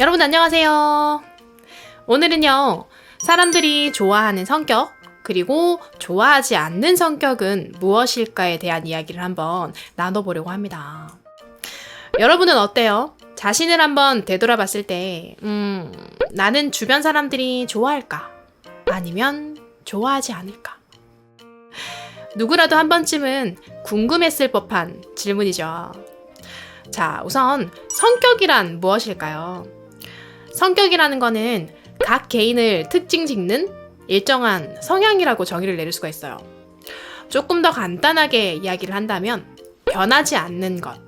여러분 안녕하세요. 오늘은요, 사람들이 좋아하는 성격, 그리고 좋아하지 않는 성격은 무엇일까에 대한 이야기를 한번 나눠보려고 합니다. 여러분은 어때요? 자신을 한번 되돌아봤을 때, 음, 나는 주변 사람들이 좋아할까? 아니면 좋아하지 않을까? 누구라도 한 번쯤은 궁금했을 법한 질문이죠. 자, 우선 성격이란 무엇일까요? 성격이라는 거는 각 개인을 특징 짓는 일정한 성향이라고 정의를 내릴 수가 있어요. 조금 더 간단하게 이야기를 한다면 변하지 않는 것,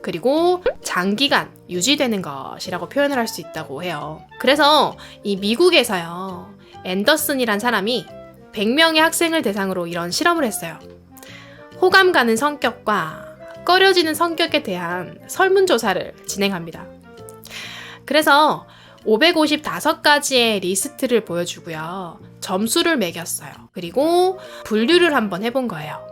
그리고 장기간 유지되는 것이라고 표현을 할 수 있다고 해요. 그래서 이 미국에서요, 앤더슨이란 사람이 100명의 학생을 대상으로 이런 실험을 했어요. 호감 가는 성격과 꺼려지는 성격에 대한 설문조사를 진행합니다. 그래서 555가지의 리스트를 보여주고요. 점수를 매겼어요. 그리고 분류를 한번 해본 거예요.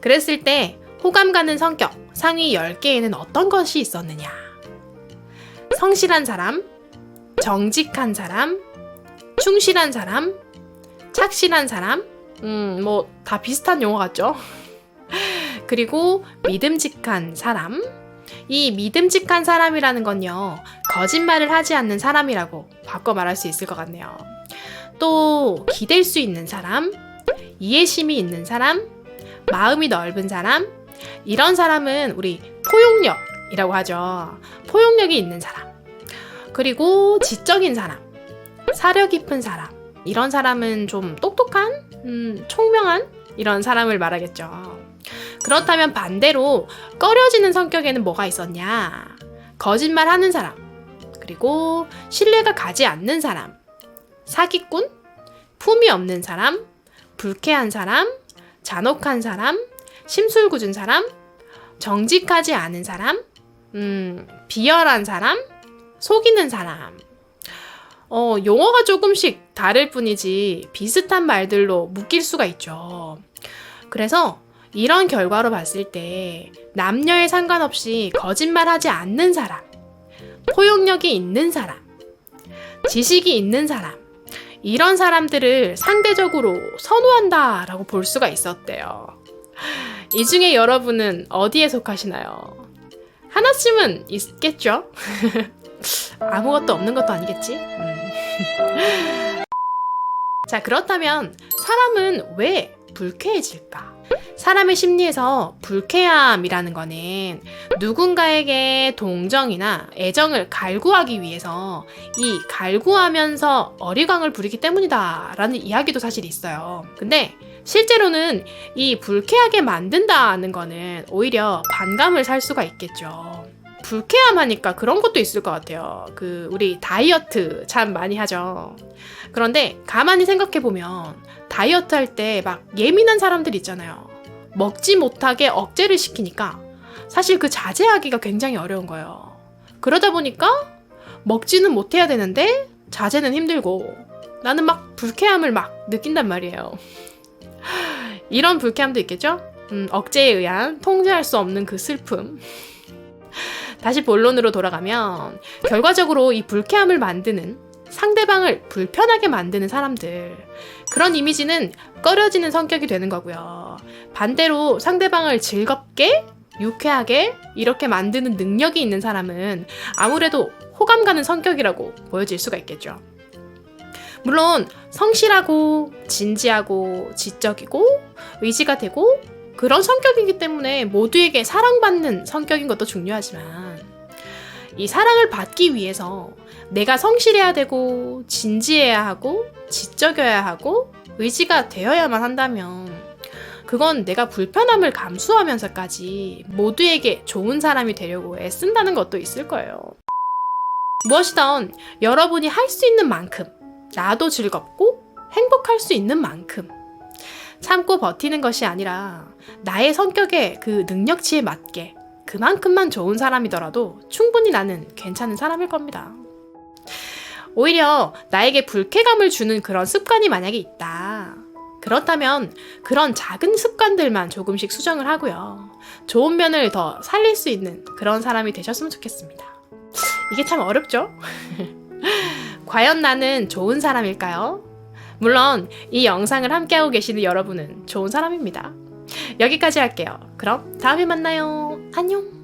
그랬을 때 호감 가는 성격 상위 10개에는 어떤 것이 있었느냐? 성실한 사람, 정직한 사람, 충실한 사람, 착실한 사람, 음, 뭐, 다 비슷한 용어 같죠? 그리고 믿음직한 사람. 이 믿음직한 사람이라는 건요, 거짓말을 하지 않는 사람이라고 바꿔 말할 수 있을 것 같네요. 또, 기댈 수 있는 사람, 이해심이 있는 사람, 마음이 넓은 사람, 이런 사람은 우리 포용력이라고 하죠. 포용력이 있는 사람. 그리고 지적인 사람, 사려 깊은 사람, 이런 사람은 좀 똑똑한, 음, 총명한 이런 사람을 말하겠죠. 그렇다면 반대로 꺼려지는 성격에는 뭐가 있었냐? 거짓말 하는 사람, 그리고 신뢰가 가지 않는 사람, 사기꾼, 품이 없는 사람, 불쾌한 사람, 잔혹한 사람, 심술궂은 사람, 정직하지 않은 사람, 음, 비열한 사람, 속이는 사람. 어, 용어가 조금씩 다를 뿐이지 비슷한 말들로 묶일 수가 있죠. 그래서 이런 결과로 봤을 때 남녀에 상관없이 거짓말하지 않는 사람, 포용력이 있는 사람, 지식이 있는 사람, 이런 사람들을 상대적으로 선호한다라고 볼 수가 있었대요. 이 중에 여러분은 어디에 속하시나요? 하나쯤은 있겠죠? 아무것도 없는 것도 아니겠지? 음. 자, 그렇다면 사람은 왜 불쾌해질까? 사람의 심리에서 불쾌함이라는 거는 누군가에게 동정이나 애정을 갈구하기 위해서 이 갈구하면서 어리광을 부리기 때문이다 라는 이야기도 사실 있어요. 근데 실제로는 이 불쾌하게 만든다는 거는 오히려 반감을 살 수가 있겠죠. 불쾌함 하니까 그런 것도 있을 것 같아요. 그, 우리 다이어트 참 많이 하죠. 그런데 가만히 생각해 보면 다이어트 할 때 막 예민한 사람들 있잖아요. 먹지 못하게 억제를 시키니까 사실 그 자제하기가 굉장히 어려운 거예요. 그러다 보니까 먹지는 못해야 되는데 자제는 힘들고 나는 막 불쾌함을 막 느낀단 말이에요. 이런 불쾌함도 있겠죠? 음, 억제에 의한 통제할 수 없는 그 슬픔. 다시 본론으로 돌아가면 결과적으로 이 불쾌함을 만드는 상대방을 불편하게 만드는 사람들 그런 이미지는 꺼려지는 성격이 되는 거고요. 반대로 상대방을 즐겁게 유쾌하게 이렇게 만드는 능력이 있는 사람은 아무래도 호감 가는 성격이라고 보여질 수가 있겠죠. 물론 성실하고 진지하고 지적이고 의지가 되고 그런 성격이기 때문에 모두에게 사랑받는 성격인 것도 중요하지만 이 사랑을 받기 위해서 내가 성실해야 되고 진지해야 하고 지적여야 하고 의지가 되어야만 한다면 그건 내가 불편함을 감수하면서까지 모두에게 좋은 사람이 되려고 애쓴다는 것도 있을 거예요. 무엇이든 여러분이 할 수 있는 만큼 나도 즐겁고 행복할 수 있는 만큼 참고 버티는 것이 아니라 나의 성격에 그 능력치에 맞게 그만큼만 좋은 사람이더라도 충분히 나는 괜찮은 사람일 겁니다. 오히려 나에게 불쾌감을 주는 그런 습관이 만약에 있다. 그렇다면 그런 작은 습관들만 조금씩 수정을 하고요. 좋은 면을 더 살릴 수 있는 그런 사람이 되셨으면 좋겠습니다. 이게 참 어렵죠? 과연 나는 좋은 사람일까요? 물론 이 영상을 함께하고 계시는 여러분은 좋은 사람입니다. 여기까지 할게요. 그럼 다음에 만나요. 안녕.